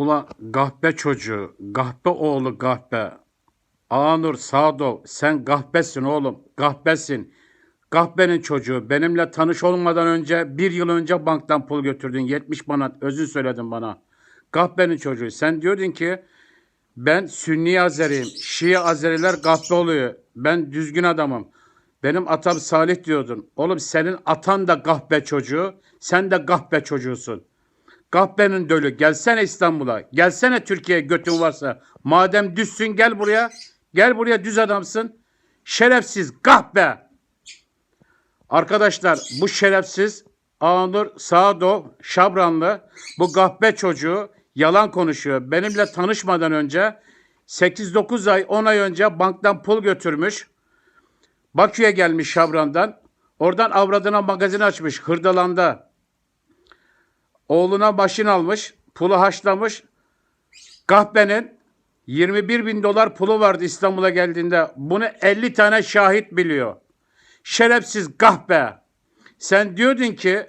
Ula gahpe çocuğu, gahpe oğlu gahpe. Ağanur Sadov, sen gahpesin oğlum, gahpesin. Gahbenin çocuğu, benimle tanış olmadan önce, bir yıl önce banktan pul götürdün, 70 manat, özür söyledin bana. Gahbenin çocuğu, sen diyordun ki, ben Sünni Azeriyim, Şii Azeriler gahpe oluyor, ben düzgün adamım. Benim atam Salih diyordun. Oğlum senin atan da gahpe çocuğu, sen de gahpe çocuğusun. Kahpenin dölü gelsene İstanbul'a. Gelsene Türkiye'ye götün varsa. Madem düzsün gel buraya. Gel buraya düz adamsın. Şerefsiz kahpe. Arkadaşlar bu şerefsiz Ağnur Sağdo Şabranlı bu gahpe çocuğu yalan konuşuyor. Benimle tanışmadan önce 8-9 ay 10 ay önce banktan pul götürmüş. Bakü'ye gelmiş Şabran'dan. Oradan avradına magazin açmış Hırdalan'da. Oğluna başın almış, pulu haşlamış. Kahpenin 21 bin dolar pulu vardı İstanbul'a geldiğinde. Bunu 50 tane şahit biliyor. Şerefsiz kahpe. Sen diyordun ki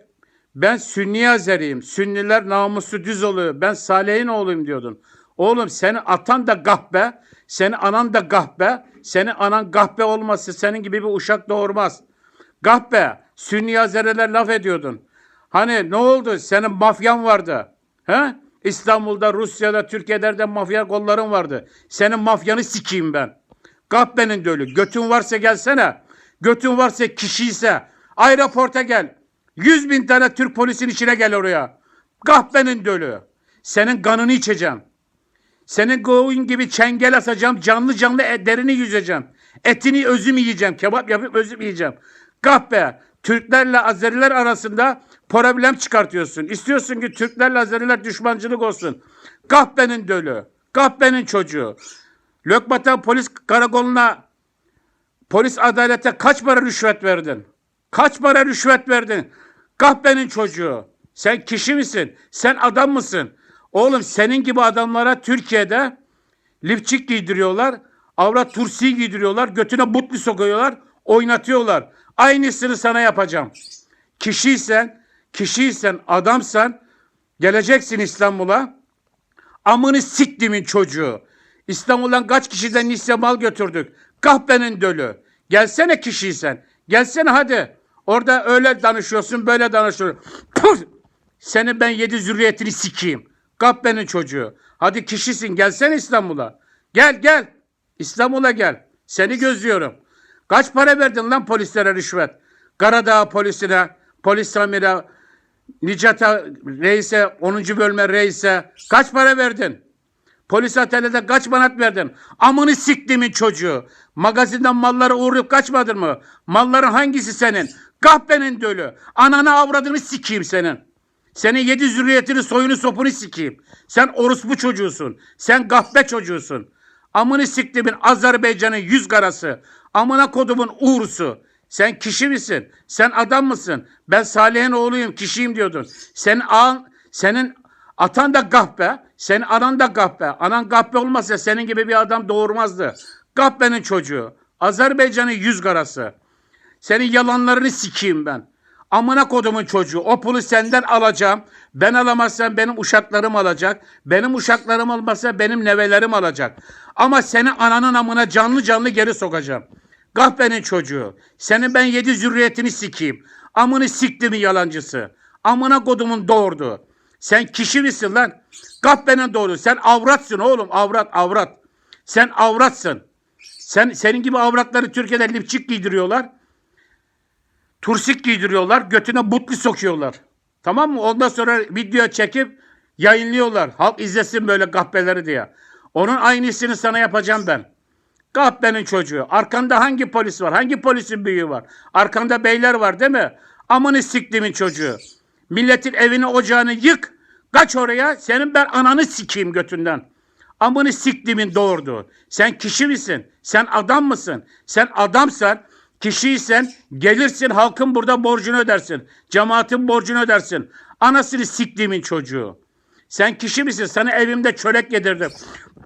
ben Sünni Azeriyim. Sünniler namuslu düz oluyor. Ben Salih'in oğluyum diyordun. Oğlum seni atan da gahpe, seni anan da gahpe, seni anan gahpe olması senin gibi bir uşak doğurmaz. Gahpe, Sünni Azeriler laf ediyordun. Hani ne oldu? Senin mafyan vardı. He? İstanbul'da, Rusya'da, Türkiye'de de mafya kolların vardı. Senin mafyanı sikeyim ben. Gahpe'nin dölü. Götün varsa gelsene. Götün varsa kişiyse aeroporta gel. Yüz bin tane Türk polisin içine gel oraya. Gahpe'nin dölü. Senin kanını içeceğim. Senin koyun gibi çengel asacağım. Canlı canlı e- derini yüzeceğim. Etini özüm yiyeceğim. Kebap yapıp özüm yiyeceğim. Kahpe. Türklerle Azeriler arasında problem çıkartıyorsun. İstiyorsun ki Türklerle Azeriler düşmancılık olsun. Kahpenin dölü. Kahpenin çocuğu. Lökbatan polis karakoluna polis adalete kaç para rüşvet verdin? Kaç para rüşvet verdin? Kahpenin çocuğu. Sen kişi misin? Sen adam mısın? Oğlum senin gibi adamlara Türkiye'de lipçik giydiriyorlar. Avrat tursi giydiriyorlar. Götüne butlu sokuyorlar. Oynatıyorlar. Aynısını sana yapacağım. Kişiysen, kişiysen, adamsan geleceksin İstanbul'a. Amını siktimin çocuğu. İstanbul'dan kaç kişiden lise mal götürdük. Kahpenin dölü. Gelsene kişiysen. Gelsene hadi. Orada öyle danışıyorsun, böyle danışıyorsun. Puh! Senin ben yedi zürriyetini sikeyim. Kahpenin çocuğu. Hadi kişisin gelsene İstanbul'a. Gel gel. İstanbul'a gel. Seni gözlüyorum. Kaç para verdin lan polislere rüşvet? Karadağ polisine, polis amire, Nicata reise, 10. bölme reise kaç para verdin? Polis atölyede kaç manat verdin? Amını siktimin çocuğu. Magazinden malları uğrayıp kaçmadın mı? Malların hangisi senin? Kahpenin dölü. Ananı avradını sikeyim senin. Senin yedi zürriyetini soyunu sopunu sikeyim. Sen orospu çocuğusun. Sen gahpe çocuğusun. Amını siktimin Azerbaycan'ın yüz karası. Amına kodumun uğrusu. Sen kişi misin? Sen adam mısın? Ben Salih'in oğluyum, kişiyim diyordun. Senin ağan, senin atan da gahpe, senin anan da gahpe. Anan gahpe olmasa senin gibi bir adam doğurmazdı. Gahpenin çocuğu. Azerbaycan'ın yüz karası. Senin yalanlarını sikeyim ben. Amına kodumun çocuğu. O pulu senden alacağım. Ben alamazsam benim uşaklarım alacak. Benim uşaklarım olmazsa benim nevelerim alacak. Ama seni ananın amına canlı canlı geri sokacağım. Kahpenin çocuğu. Senin ben yedi zürriyetini sikeyim. Amını siktimin yalancısı. Amına kodumun doğurdu. Sen kişi misin lan? Kahpenin doğru. Sen avratsın oğlum. Avrat, avrat. Sen avratsın. Sen senin gibi avratları Türkiye'de lipçik giydiriyorlar. Tursik giydiriyorlar. Götüne butlu sokuyorlar. Tamam mı? Ondan sonra video çekip yayınlıyorlar. Halk izlesin böyle kahpeleri diye. Onun aynısını sana yapacağım ben. Kahpenin çocuğu. Arkanda hangi polis var? Hangi polisin büyüğü var? Arkanda beyler var değil mi? Amını siktimin çocuğu. Milletin evini ocağını yık. Kaç oraya. Senin ben ananı sikeyim götünden. Amını siktimin doğurdu. Sen kişi misin? Sen adam mısın? Sen adamsan, kişiysen gelirsin halkın burada borcunu ödersin. Cemaatin borcunu ödersin. Anasını siktimin çocuğu. Sen kişi misin? Sana evimde çörek yedirdim.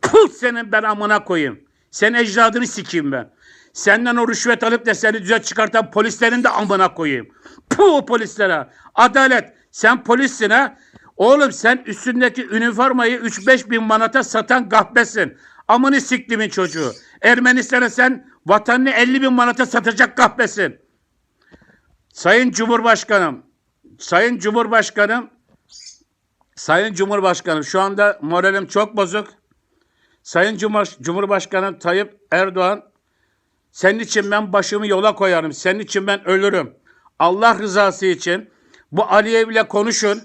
Puh senin ben amına koyayım. Sen ecdadını sikeyim ben. Senden o rüşvet alıp da seni düze çıkartan polislerin de amına koyayım. Puh polislere. Adalet. Sen polissin ha. Oğlum sen üstündeki üniformayı 3-5 bin manata satan kahpesin. Amını siktimin çocuğu. Ermenistan'a sen vatanını 50 bin manata satacak kahpesin. Sayın Cumhurbaşkanım, Sayın Cumhurbaşkanım, Sayın Cumhurbaşkanım şu anda moralim çok bozuk. Sayın Cumhur, Cumhurbaşkanı Tayyip Erdoğan, senin için ben başımı yola koyarım. Senin için ben ölürüm. Allah rızası için bu Aliyev ile konuşun.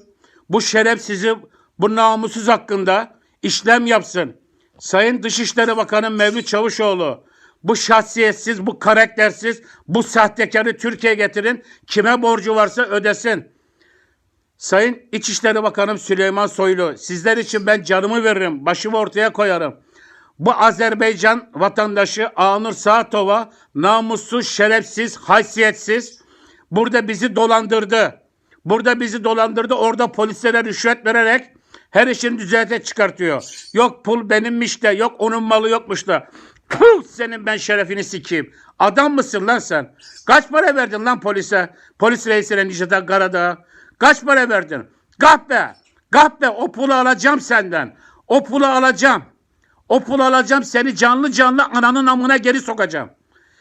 Bu şerefsizi, bu namussuz hakkında işlem yapsın. Sayın Dışişleri Bakanı Mevlüt Çavuşoğlu, bu şahsiyetsiz, bu karaktersiz, bu sahtekarı Türkiye'ye getirin. Kime borcu varsa ödesin. Sayın İçişleri Bakanım Süleyman Soylu, sizler için ben canımı veririm, başımı ortaya koyarım. Bu Azerbaycan vatandaşı Anur Saatova namussuz, şerefsiz, haysiyetsiz burada bizi dolandırdı. Burada bizi dolandırdı. Orada polislere rüşvet vererek her işini düzete çıkartıyor. Yok pul benimmiş de, yok onun malı yokmuş da. Puh, senin ben şerefini sikeyim. Adam mısın lan sen? Kaç para verdin lan polise? Polis reisine Nişata Karadağ. Kaç para verdin? Kahpe. Kahpe o pulu alacağım senden. O pulu alacağım. O pulu alacağım seni canlı canlı ananın amına geri sokacağım.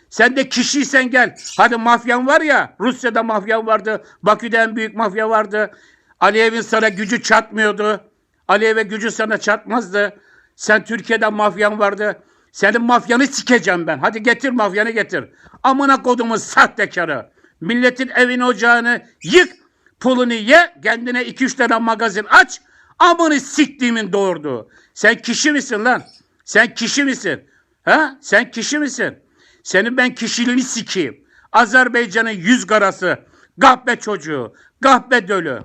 Sen de kişiysen gel. Hadi mafyan var ya. Rusya'da mafya vardı. Bakü'de en büyük mafya vardı. Aliyev'in sana gücü çatmıyordu. Aliyev'e gücü sana çatmazdı. Sen Türkiye'de mafyan vardı. Senin mafyanı sikeceğim ben. Hadi getir mafyanı getir. Amına kodumun sahtekarı. Milletin evini ocağını yık. Pulunu ye. Kendine iki üç tane magazin aç. Amını siktiğimin doğurdu. Sen kişi misin lan? Sen kişi misin? Ha? Sen kişi misin? Senin ben kişiliğini sikeyim. Azerbaycan'ın yüz karası. Kahpe çocuğu. Kahpe dölü.